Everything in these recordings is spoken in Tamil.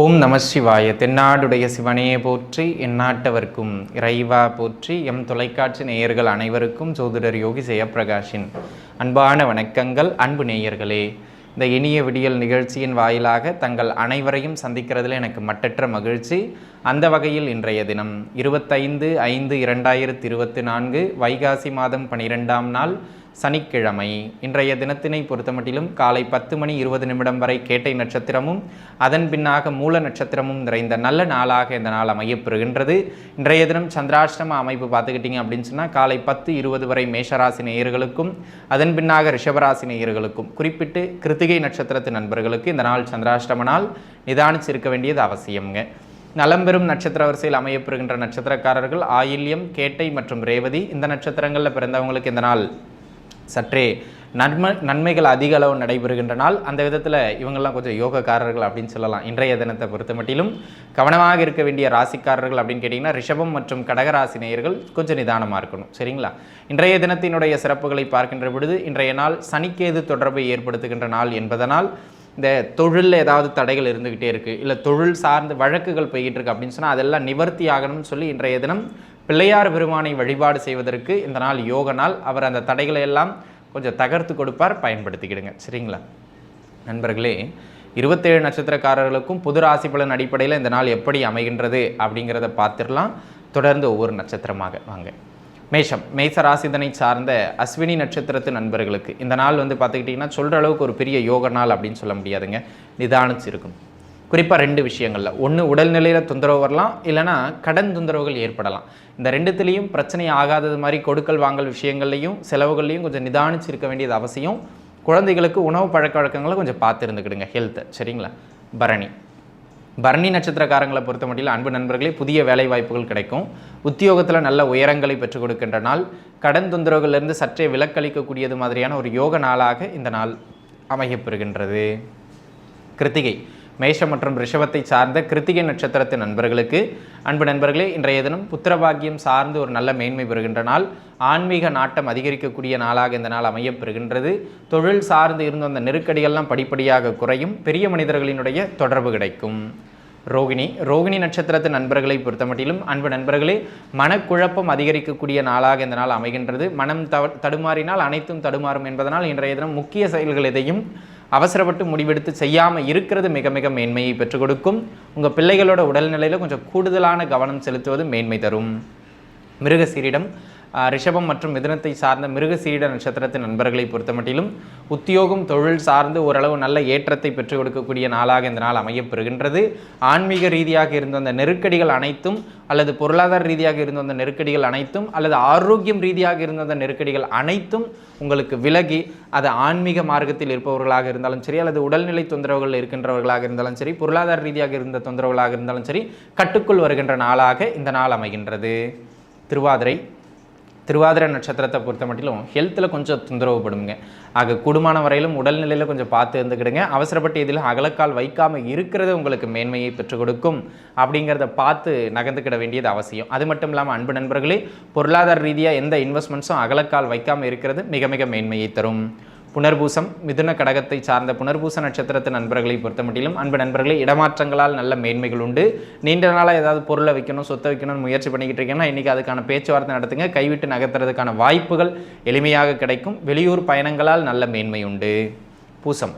ஓம் நம சிவாய. தென்னாடுடைய சிவனையே போற்றி எந்நாட்டவர்க்கும் இறைவா போற்றி எம் தொலைக்காட்சி நேயர்கள் அனைவருக்கும் ஜோதிடர் யோகி ஜெயப்பிரகாஷின் அன்பான வணக்கங்கள். அன்பு நேயர்களே இந்த இனிய விடியல் நிகழ்ச்சியின் வாயிலாக தங்கள் அனைவரையும் சந்திக்கிறதுல எனக்கு மட்டற்ற மகிழ்ச்சி. அந்த வகையில் இன்றைய தினம் இருபத்தைந்து ஐந்து இரண்டாயிரத்தி இருபத்தி நான்கு வைகாசி மாதம் பனிரெண்டாம் நாள் சனிக்கிழமை. இன்றைய தினத்தினை பொறுத்தமட்டிலும் காலை பத்து மணி இருபது நிமிடம் வரை கேட்டை நட்சத்திரமும் அதன் பின்னாக மூல நட்சத்திரமும் நிறைந்த நல்ல நாளாக இந்த நாள் அமையப்பெறுகின்றது. இன்றைய தினம் சந்திராஷ்டம அமைப்பு பார்த்துக்கிட்டிங்க அப்படின்னு சொன்னால் காலை பத்து இருபது வரை மேஷராசி நேயர்களுக்கும் அதன் பின்னாக ரிஷபராசி நேயர்களுக்கும் குறிப்பிட்டு கிருத்திகை நட்சத்திரத்து நண்பர்களுக்கு இந்த நாள் சந்திராஷ்டம நாள் நிதானிச்சு இருக்க வேண்டியது அவசியம்ங்க. நலம்பெறும் நட்சத்திர வரிசையில் அமையப்பெறுகின்ற நட்சத்திரக்காரர்கள் ஆயில்யம் கேட்டை மற்றும் ரேவதி. இந்த நட்சத்திரங்களில் பிறந்தவங்களுக்கு இந்த நாள் சற்றே நன்மை நன்மைகள் அதிக அளவு நடைபெறுகின்ற நாள். அந்த விதத்தில் இவங்கெல்லாம் கொஞ்சம் யோகக்காரர்கள் அப்படின்னு சொல்லலாம். இன்றைய தினத்தை பொறுத்த மட்டிலும் கவனமாக இருக்க வேண்டிய ராசிக்காரர்கள் அப்படின்னு கேட்டிங்கன்னா ரிஷபம் மற்றும் கடகராசி நேயர்கள் கொஞ்சம் நிதானமாக இருக்கணும். சரிங்களா? இன்றைய தினத்தினுடைய சிறப்புகளை பார்க்கின்ற பொழுது இன்றைய நாள் சனிக்கேது தொடர்பை ஏற்படுத்துகின்ற நாள் என்பதனால் இந்த தொழிலில் ஏதாவது தடைகள் இருந்துக்கிட்டே இருக்குது இல்லை தொழில் சார்ந்த வழக்குகள் போய்கிட்டு இருக்கு அப்படின்னு சொன்னால் அதெல்லாம் நிவர்த்தி ஆகணும்னு சொல்லி இன்றைய தினம் பிள்ளையார் பெருமானை வழிபாடு செய்வதற்கு இந்த நாள் யோக நாள். அவர் அந்த தடைகளை எல்லாம் கொஞ்சம் தகர்த்து கொடுப்பார் பயன்படுத்திக்கிடுங்க. சரிங்களா? நண்பர்களே இருபத்தேழு நட்சத்திரக்காரர்களுக்கும் புது ராசி பலன் அடிப்படையில் இந்த நாள் எப்படி அமைகின்றது அப்படிங்கிறத பார்த்துடலாம். தொடர்ந்து ஒவ்வொரு நட்சத்திரமாக வாங்க. மேஷம் மேச ராசிதனை சார்ந்த அஸ்வினி நட்சத்திரத்து நண்பர்களுக்கு இந்த நாள் வந்து பார்த்துக்கிட்டிங்கன்னா சொல்கிற அளவுக்கு ஒரு பெரிய யோக நாள் அப்படின்னு சொல்ல முடியாதுங்க. நிதானிச்சிருக்கும். குறிப்பாக ரெண்டு விஷயங்களில். ஒன்று உடல்நிலையில் தொந்தரவு வரலாம். இல்லைனா கடன் தொந்தரவுகள் ஏற்படலாம். இந்த ரெண்டுத்துலேயும் பிரச்சனை ஆகாதது மாதிரி கொடுக்கல் வாங்கல் விஷயங்கள்லையும் செலவுகள்லையும் கொஞ்சம் நிதானிச்சு இருக்க வேண்டியது அவசியம். குழந்தைகளுக்கு உணவு பழக்க வழக்கங்களை கொஞ்சம் பார்த்து இருந்துக்கிடுங்க ஹெல்த்தை சரிங்களா? பரணி. பரணி நட்சத்திரக்காரங்களை பொறுத்த மட்டும் அன்பு நண்பர்களே புதிய வேலை வாய்ப்புகள் கிடைக்கும். உத்தியோகத்தில் நல்ல உயரங்களை பெற்றுக் கொடுக்கின்ற நாள். கடன் தொந்தரவுகளிலிருந்து சற்றே விலக்களிக்கக்கூடியது மாதிரியான ஒரு யோக நாளாக இந்த நாள் அமையப்பெறுகின்றது கிருத்திகை. மேஷம் மற்றும் ரிஷபத்தை சார்ந்த கிருத்திகை நட்சத்திரத்து நண்பர்களுக்கு. அன்பு நண்பர்களே இன்றைய தினம் புத்திரபாகியம் சார்ந்து ஒரு நல்ல மேன்மை பெறுகின்ற நாள். ஆன்மீக நாட்டம் அதிகரிக்கக்கூடிய நாளாக இந்த நாள் அமையப்பெறுகின்றது தொழில் சார்ந்து இருந்த அந்த நெருக்கடிகள்லாம் படிப்படியாக குறையும். பெரிய மனிதர்களினுடைய தொடர்பு கிடைக்கும். ரோகிணி ரோகிணி நட்சத்திரத்து நண்பர்களை பொறுத்தமட்டிலும் அன்பு நண்பர்களே மனக்குழப்பம் அதிகரிக்கக்கூடிய நாளாக இந்த நாள் அமைகின்றது. மனம் தவ தடுமாறினால் அனைத்தும் தடுமாறும் என்பதனால் இன்றைய தினம் முக்கிய செயல்கள் எதையும் அவசரப்பட்டு முடிவெடுத்து செய்யாமல் இருக்கிறது மிக மிக மேன்மையை பெற்றுக் கொடுக்கும். உங்கள் பிள்ளைகளோட உடல்நிலையில் கொஞ்சம் கூடுதலான கவனம் செலுத்துவது மேன்மை தரும். மிருகசீரிடம் ரிஷபம் மற்றும் மிதனத்தை சார்ந்த மிருகசீட நட்சத்திரத்தின் நண்பர்களை பொறுத்தமட்டிலும் உத்தியோகம் தொழில் சார்ந்து ஓரளவு நல்ல ஏற்றத்தை பெற்றுக் கொடுக்கக்கூடிய நாளாக இந்த நாள் அமையப்பெறுகின்றது. ஆன்மீக ரீதியாக இருந்த அந்த நெருக்கடிகள் அனைத்தும் அல்லது பொருளாதார ரீதியாக இருந்த அந்த நெருக்கடிகள் அனைத்தும் அல்லது ஆரோக்கியம் ரீதியாக இருந்த அந்த நெருக்கடிகள் அனைத்தும் உங்களுக்கு விலகி அது ஆன்மீக மார்க்கத்தில் இருப்பவர்களாக இருந்தாலும் சரி அல்லது உடல்நிலை தொந்தரவுகள் இருக்கின்றவர்களாக இருந்தாலும் சரி பொருளாதார ரீதியாக இருந்த தொந்தரவுகளாக இருந்தாலும் சரி கட்டுக்குள் வருகின்ற நாளாக இந்த நாள் அமைகின்றது. திருவாதிரை திருவாதிரை நட்சத்திரத்தை பொறுத்த மட்டிலும் ஹெல்த்தில் கொஞ்சம் தொந்தரவுப்படுங்க. ஆக கூடுமான வரையிலும் உடல்நிலையில் கொஞ்சம் பார்த்து இருந்துக்கிடுங்க. அவசரப்பட்டு இதில் அகலக்கால் வைக்காமல் இருக்கிறது உங்களுக்கு மேன்மையை பெற்றுக் கொடுக்கும் அப்படிங்கிறத பார்த்து நகர்ந்துக்கிட வேண்டியது அவசியம். அது மட்டும் இல்லாமல் அன்பு நண்பர்களே பொருளாதார ரீதியாக எந்த இன்வெஸ்ட்மெண்ட்ஸும் அகலக்கால் வைக்காமல் இருக்கிறது மிக மிக மேன்மையை தரும். புனர்பூசம் மிதுன கடகத்தை சார்ந்த புனர்பூச நட்சத்திரத்தின் நண்பர்களை பொறுத்த மட்டிலும் அன்பு நண்பர்களே இடமாற்றங்களால் நல்ல மேன்மைகள் உண்டு. நீண்ட நாளாக ஏதாவது பொருளை வைக்கணும் சொத்தை வைக்கணும்னு முயற்சி பண்ணிக்கிட்டு இருக்கேன்னா இன்றைக்கி அதுக்கான பேச்சுவார்த்தை நடத்துங்க. கைவிட்டு நகர்த்துறதுக்கான வாய்ப்புகள் எளிமையாக கிடைக்கும். வெளியூர் பயணங்களால் நல்ல மேன்மை உண்டு. பூசம்.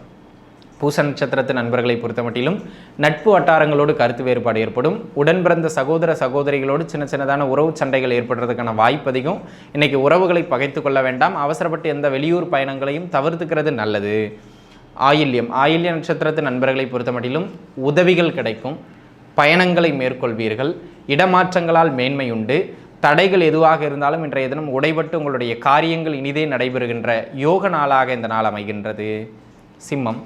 பூச நட்சத்திரத்து நண்பர்களை பொறுத்த மட்டிலும் நட்பு வட்டாரங்களோடு கருத்து வேறுபாடு ஏற்படும். உடன் பிறந்த சகோதர சகோதரிகளோடு சின்ன சின்னதான உறவு சண்டைகள் ஏற்படுறதுக்கான வாய்ப்பு அதிகம். இன்னைக்கு உறவுகளை பகைத்து கொள்ள வேண்டாம். அவசரப்பட்டு எந்த வெளியூர் பயணங்களையும் தவிர்த்துக்கிறது நல்லது. ஆயில்யம். ஆயில்ய நட்சத்திரத்து நண்பர்களை பொறுத்த மட்டிலும் உதவிகள் கிடைக்கும். பயணங்களை மேற்கொள்வீர்கள். இடமாற்றங்களால் மேன்மை உண்டு. தடைகள் எதுவாக இருந்தாலும் இன்றைய தினம் உடைபட்டு உங்களுடைய காரியங்கள் இனிதே நடைபெறுகின்ற யோக நாளாக இந்த நாள் அமைகின்றது. சிம்மம்.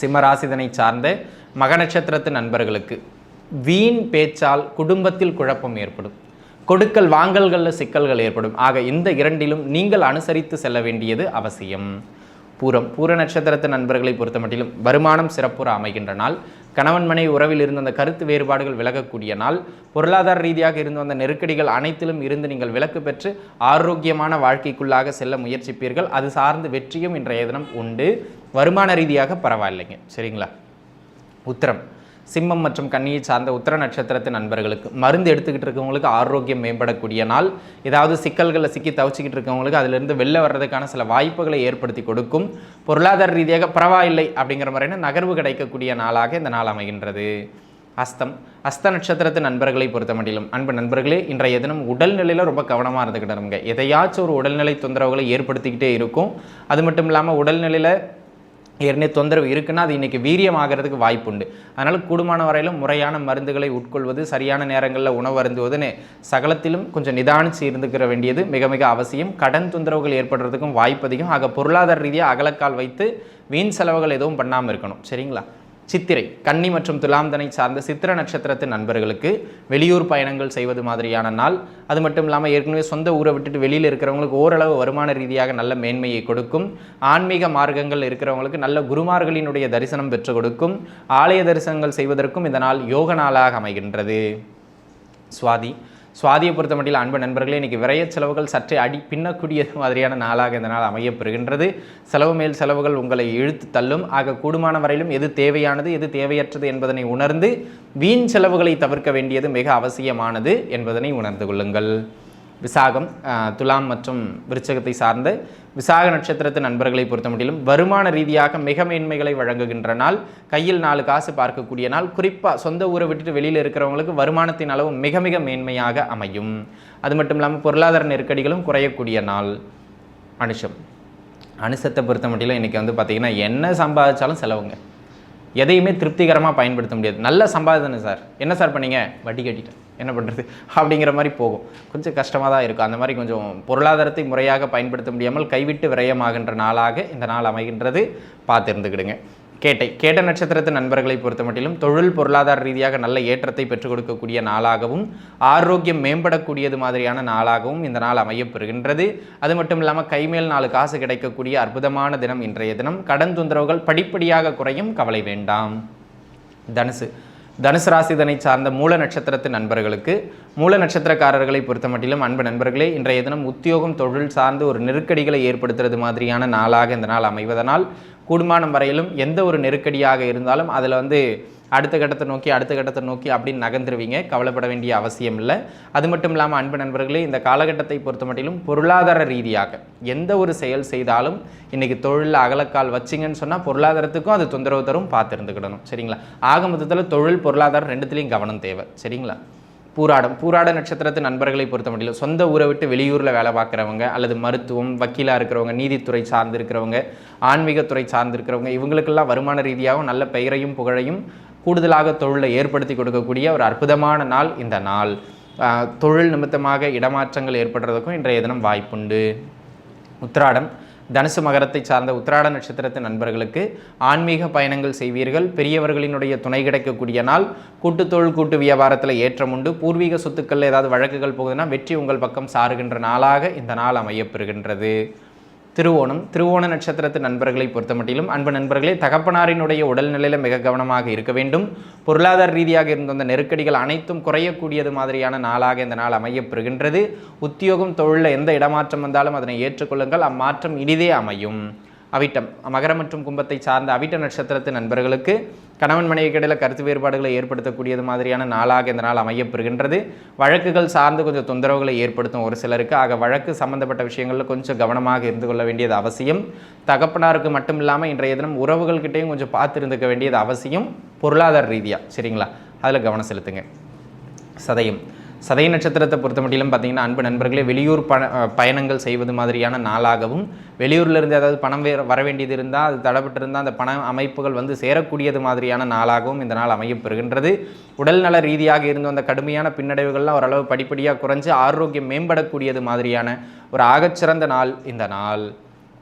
சிம்மராசிதனை சார்ந்த மக நட்சத்திரத்து நண்பர்களுக்கு. வீண் பேச்சால் குடும்பத்தில் குழப்பம் ஏற்படும். கொடுக்கல் வாங்கல்களில் சிக்கல்கள் ஏற்படும். ஆக இந்த இரண்டிலும் நீங்கள் அனுசரித்து செல்ல வேண்டியது அவசியம். பூரம் பூர நட்சத்திரத்து நண்பர்களை பொறுத்த மட்டிலும் வருமானம் சிறப்புற அமைகின்ற நாள். கணவன் மனை உறவில் இருந்த அந்த கருத்து வேறுபாடுகள் விலகக்கூடிய நாள். பொருளாதார ரீதியாக இருந்து வந்த நெருக்கடிகள் அனைத்திலும் இருந்து நீங்கள் விலக்கு பெற்று ஆரோக்கியமான வாழ்க்கைக்குள்ளாக செல்ல முயற்சிப்பீர்கள். அது சார்ந்து வெற்றியும் இன்றைய தினம் உண்டு. வருமான ரீதியாக பரவாயில்லைங்க. சரிங்களா? உத்தரம். சிம்மம் மற்றும் கன்னியை சார்ந்த உத்தர நட்சத்திரத்து நண்பர்களுக்கு மருந்து எடுத்துக்கிட்டு இருக்கவங்களுக்கு ஆரோக்கியம் மேம்படக்கூடிய நாள். ஏதாவது சிக்கல்களில் சிக்கி தவிச்சிக்கிட்டு இருக்கவங்களுக்கு அதிலிருந்து வெளில வர்றதுக்கான சில வாய்ப்புகளை ஏற்படுத்தி கொடுக்கும். பொருளாதார ரீதியாக பரவாயில்லை அப்படிங்கிற மாதிரியான நகர்வு கிடைக்கக்கூடிய நாளாக இந்த நாள் அமைகின்றது. அஸ்தம். அஸ்த நட்சத்திரத்து நண்பர்களை பொறுத்த மட்டிலும் அன்பு நண்பர்களே இன்றைய தினம் உடல்நிலையில் ரொம்ப கவனமாக இருந்துக்கிட்டு எதையாச்சும் ஒரு உடல்நிலை தொந்தரவுகளை ஏற்படுத்திக்கிட்டே இருக்கும். அது மட்டும் இல்லாமல் உடல்நிலையில் ஏற்கனவே தொந்தரவு இருக்குன்னா அது இன்றைக்கி வீரியமாகிறதுக்கு வாய்ப்பு உண்டு அதனால் கூடுமான வரையிலும் முறையான மருந்துகளை உட்கொள்வது சரியான நேரங்களில் உணவு அருந்துவதுன்னு சகலத்திலும் கொஞ்சம் நிதானித்து இருந்துக்கிற வேண்டியது மிக மிக அவசியம். கடன் தொந்தரவுகள் ஏற்படுறதுக்கும் வாய்ப்பு அதிகம் ஆக பொருளாதார ரீதியாக அகலக்கால் வைத்து வீண் செலவுகள் எதுவும் பண்ணாமல் இருக்கணும். சரிங்களா? சித்திரை கன்னி மற்றும் துலாம்தனை சார்ந்த சித்திர நட்சத்திரத்தின் நண்பர்களுக்கு வெளியூர் பயணங்கள் செய்வது மாதிரியான நாள். அது மட்டும் இல்லாமல் ஏற்கனவே சொந்த ஊரை விட்டுட்டு வெளியில் இருக்கிறவங்களுக்கு ஓரளவு வருமான ரீதியாக நல்ல மேன்மையை கொடுக்கும். ஆன்மீக மார்க்கங்கள் இருக்கிறவங்களுக்கு நல்ல குருமார்களினுடைய தரிசனம் பெற்றுக் கொடுக்கும். ஆலய தரிசனங்கள் செய்வதற்கும் இந்த நாள் யோக நாளாக அமைகின்றது. சுவாதி சுவாதியை பொறுத்த மட்டில் அன்பு நண்பர்களே இன்றைக்கி விரைய செலவுகள் சற்றே அடி பின்னக்கூடிய மாதிரியான நாளாக இந்த நாள் அமையப்பெறுகின்றது. செலவு மேல் செலவுகள் உங்களை இழுத்து தள்ளும். ஆக கூடுமான வரையிலும் எது தேவையானது எது தேவையற்றது என்பதனை உணர்ந்து வீண் செலவுகளை தவிர்க்க வேண்டியது மிக அவசியமானது என்பதனை உணர்ந்து கொள்ளுங்கள். விசாகம் துலாம் மற்றும் விருச்சகத்தை சார்ந்த விசாக நட்சத்திரத்து நண்பர்களை பொறுத்தமட்டிலும் வருமான ரீதியாக மிக மேன்மைகளை வழங்குகின்ற நாள். கையில் நாலு காசு பார்க்கக்கூடிய நாள். குறிப்பாக சொந்த ஊரை விட்டுட்டு வெளியில் இருக்கிறவங்களுக்கு வருமானத்தின் அளவு மிக மிக மேன்மையாக அமையும். அது மட்டும் இல்லாமல் பொருளாதார நெருக்கடிகளும் குறையக்கூடிய நாள். அனுஷம். அனுசத்தை பொறுத்த மட்டும் இன்றைக்கி வந்து பார்த்திங்கன்னா என்ன சம்பாதிச்சாலும் செலவுங்க. எதையுமே திருப்திகரமாக பயன்படுத்த முடியாது. நல்ல சம்பாதனை சார். என்ன சார் பண்ணீங்க? வட்டி கட்டிட்டேன். என்ன பண்ணுறது அப்படிங்கிற மாதிரி போகும். கொஞ்சம் கஷ்டமாக தான் இருக்கும். அந்த மாதிரி கொஞ்சம் பொருளாதாரத்தை முறையாக பயன்படுத்த முடியாமல் கைவிட்டு விரயமாகின்ற நாளாக இந்த நாள் அமைகின்றது. பார்த்துருந்துக்கிடுங்க. கேட்டை. கேட்ட நட்சத்திரத்து நண்பர்களை பொறுத்த மட்டிலும் தொழில் பொருளாதார ரீதியாக நல்ல ஏற்றத்தை பெற்றுக் கொடுக்கக்கூடிய நாளாகவும் ஆரோக்கியம் மேம்படக்கூடியது மாதிரியான நாளாகவும் இந்த நாள் அமையப்பெறுகின்றது. அது மட்டும் இல்லாமல் கைமேல் நாலு காசு கிடைக்கக்கூடிய அற்புதமான தினம் இன்றைய தினம். கடன் தொந்தரவுகள் படிப்படியாக குறையும் கவலை வேண்டாம். தனுசு. தனுசு ராசிதனை சார்ந்த மூல நட்சத்திரத்து நண்பர்களுக்கு மூல நட்சத்திரக்காரர்களை பொறுத்த மட்டிலும் அன்பு நண்பர்களே இன்றைய தினம் உத்தியோகம் தொழில் சார்ந்து ஒரு நெருக்கடிகளை ஏற்படுத்துறது மாதிரியான நாளாக இந்த நாள் அமைவதனால் கூடுமானம் வரையிலும் எந்த ஒரு நெருக்கடியாக இருந்தாலும் அதில் வந்து அடுத்த கட்டத்தை நோக்கி அடுத்த கட்டத்தை நோக்கி அப்படின்னு நகர்ந்துருவீங்க. கவலைப்பட வேண்டிய அவசியம் இல்லை. அது மட்டும் இல்லாமல் அன்பு நண்பர்களே இந்த காலகட்டத்தை பொறுத்த மட்டிலும் பொருளாதார ரீதியாக எந்த ஒரு செயல் செய்தாலும் இன்றைக்கி தொழிலில் அகலக்கால் வச்சிங்கன்னு சொன்னால் பொருளாதாரத்துக்கும் அது தொந்தரவு தரும் பார்த்துருந்துக்கிடணும். சரிங்களா? ஆக மொத்தத்தில் தொழில் பொருளாதாரம் ரெண்டுத்துலேயும் கவனம் தேவை. சரிங்களா? பூராடம் பூராட நட்சத்திரத்து நண்பர்களை பொறுத்த முடியல சொந்த ஊரை விட்டு வெளியூரில் வேலை பார்க்குறவங்க அல்லது மருத்துவம் வக்கீலாக இருக்கிறவங்க நீதித்துறை சார்ந்து இருக்கிறவங்க ஆன்மீகத்துறை சார்ந்து இருக்கிறவங்க இவங்களுக்கெல்லாம் வருமான ரீதியாகவும் நல்ல பெயரையும் புகழையும் கூடுதலாக தொழிலை ஏற்படுத்தி கொடுக்கக்கூடிய ஒரு அற்புதமான நாள் இந்த நாள். தொழில் நிமித்தமாக இடமாற்றங்கள் ஏற்படுறதுக்கும் இன்றைய தினம் வாய்ப்புண்டு. உத்திராடம் தனுசு மகரத்தை சார்ந்த உத்திராட நட்சத்திரத்தின் நண்பர்களுக்கு ஆன்மீக பயணங்கள் செய்வீர்கள். பெரியவர்களினுடைய துணை கிடைக்கக்கூடிய நாள். கூட்டுத்தொழில் கூட்டு வியாபாரத்தில் ஏற்றம் உண்டு. பூர்வீக சொத்துக்கள் ஏதாவது வழக்குகள் போகுதுன்னா வெற்றி உங்கள் பக்கம் சாருகின்ற நாளாக இந்த நாள் அமையப்பெறுகின்றது திருவோணம் திருவோண நட்சத்திரத்து நண்பர்களை பொறுத்த மட்டிலும் அன்பு நண்பர்களே தகப்பனாரினுடைய உடல்நிலையில் மிக கவனமாக இருக்க வேண்டும். பொருளாதார ரீதியாக இருந்த அந்த நெருக்கடிகள் அனைத்தும் குறையக்கூடியது மாதிரியான நாளாக இந்த நாள் அமையப்பெறுகின்றது. உத்தியோகம் தொழிலில் எந்த இடமாற்றம் வந்தாலும் அதனை ஏற்றுக்கொள்ளுங்கள். அம்மாற்றம் இனிதே அமையும். அவிட்டம். மகரம் மற்றும் கும்பத்தை சார்ந்த அவிட்ட நட்சத்திரத்தின் நண்பர்களுக்கு கணவன் மனைவி இடையில் கருத்து வேறுபாடுகளை ஏற்படுத்தக்கூடியது மாதிரியான நாளாக இந்த நாள் அமையப்பெறுகின்றது. வழக்குகள் சார்ந்து கொஞ்சம் தொந்தரவுகளை ஏற்படுத்தும் ஒரு சிலருக்கு. ஆக வழக்கு சம்பந்தப்பட்ட விஷயங்களில் கொஞ்சம் கவனமாக இருந்து கொள்ள வேண்டியது அவசியம். தகப்பனாருக்கு மட்டும் இல்லாமல் இன்றைய தினம் உறவுகள்கிட்டையும் கொஞ்சம் பார்த்து இருந்துக்க வேண்டியது அவசியம். பொருளாதார ரீதியாக சரிங்களா? அதில் கவனம் செலுத்துங்க. சதயம். சதய நட்சத்திரத்தை பொறுத்த மட்டிலும் பார்த்தீங்கன்னா அன்பு நண்பர்களே வெளியூர் ப பயணங்கள் செய்வது மாதிரியான நாளாகவும் வெளியூர்லேருந்து ஏதாவது பணம் வே வர வேண்டியது இருந்தால் அது தடப்பட்டுருந்தால் அந்த பண அமைப்புகள் வந்து சேரக்கூடியது மாதிரியான நாளாகவும் இந்த நாள் அமையப்பெறுகின்றது உடல்நல ரீதியாக இருந்த அந்த கடுமையான பின்னடைவுகள்லாம் ஓரளவு படிப்படியாக குறைஞ்சு ஆரோக்கியம் மேம்படக்கூடியது மாதிரியான ஒரு ஆகச்சிறந்த நாள் இந்த நாள்.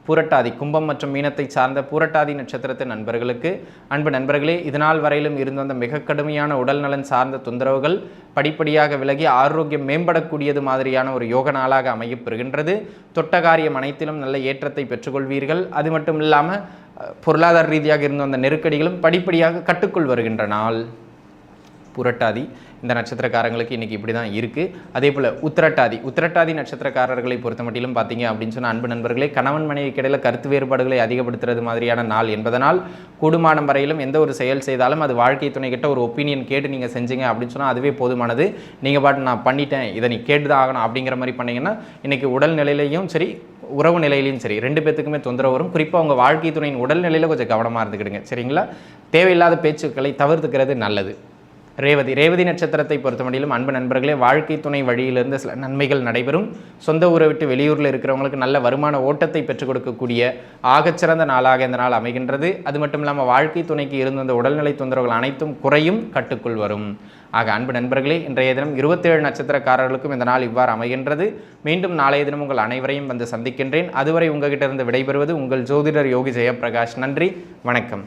பூரட்டாதி கும்பம் மற்றும் மீனத்தை சார்ந்த பூரட்டாதி நட்சத்திரத்து நண்பர்களுக்கு. அன்பு நண்பர்களே இதனால் வரையிலும் இருந்து வந்த மிக கடுமையான உடல் நலன் சார்ந்த தொந்தரவுகள் படிப்படியாக விலகி ஆரோக்கியம் மேம்படக்கூடியது மாதிரியான ஒரு யோக நாளாக அமையப்பெறுகின்றது தொட்ட காரியம் அனைத்திலும் நல்ல ஏற்றத்தை பெற்றுக்கொள்வீர்கள். அது மட்டும் இல்லாமல் பொருளாதார ரீதியாக இருந்து வந்த நெருக்கடிகளும் படிப்படியாக கட்டுக்குள் வருகின்ற நாள் புரட்டாதி. இந்த நட்சத்திரக்காரங்களுக்கு இன்றைக்கி இப்படி தான் இருக்குது அதே போல் உத்திரட்டாதி. உத்திரட்டாதி நட்சத்திரக்காரர்களை பொறுத்த மட்டிலும் பார்த்தீங்க அப்படின்னு சொன்ன அன்பு நண்பர்களே கணவன் மனைவிக்கு இடையில கருத்து வேறுபாடுகளை அதிகப்படுத்துறது மாதிரியான நாள் என்பதனால் கூடுமானம் வரையிலும் எந்த ஒரு செயல் செய்தாலும் அது வாழ்க்கை துணை கிட்ட ஒரு ஒப்பீனியன் கேட்டு நீங்கள் செஞ்சீங்க அப்படின்னு சொன்னால் அதுவே போதுமானது. நீங்கள் பாட்டு நான் பண்ணிட்டேன் இதை நீ கேட்டு தான் ஆகணும் அப்படிங்கிற மாதிரி பண்ணிங்கன்னா இன்றைக்கி உடல் நிலையிலையும் சரி உறவு நிலையிலையும் சரி ரெண்டு பேத்துக்குமே தொந்தரவு வரும். குறிப்பாக உங்கள் வாழ்க்கை துணையின் உடல்நிலையில் கொஞ்சம் கவனமாக இருந்துக்கிடுங்க. சரிங்களா? தேவையில்லாத பேச்சுக்களை தவிர்த்துக்கிறது நல்லது. ரேவதி ரேவதி நட்சத்திரத்தை பொறுத்தமட்டிலும் அன்பு நண்பர்களே வாழ்க்கை துணை வழியிலிருந்து சில நன்மைகள் நடைபெறும். சொந்த ஊரை விட்டு வெளியூரில் இருக்கிறவங்களுக்கு நல்ல வருமான ஓட்டத்தை பெற்றுக் கொடுக்கக்கூடிய ஆகச்சிறந்த நாளாக இந்த நாள் அமைகின்றது. அது மட்டும் இல்லாமல் வாழ்க்கை துணைக்கு இருந்த வந்த உடல்நிலை தொந்தரவுகள் அனைத்தும் குறையும் கட்டுக்குள் வரும். ஆக அன்பு நண்பர்களே இன்றைய தினம் இருபத்தேழு நட்சத்திரக்காரர்களுக்கும் இந்த நாள் இவ்வாறு அமைகின்றது. மீண்டும் நாளைய தினம் உங்கள் அனைவரையும் வந்து சந்திக்கின்றேன். அதுவரை உங்ககிட்ட இருந்து விடைபெறுவது உங்கள் ஜோதிடர் யோகி ஜெயபிரகாஷ் நன்றி வணக்கம்.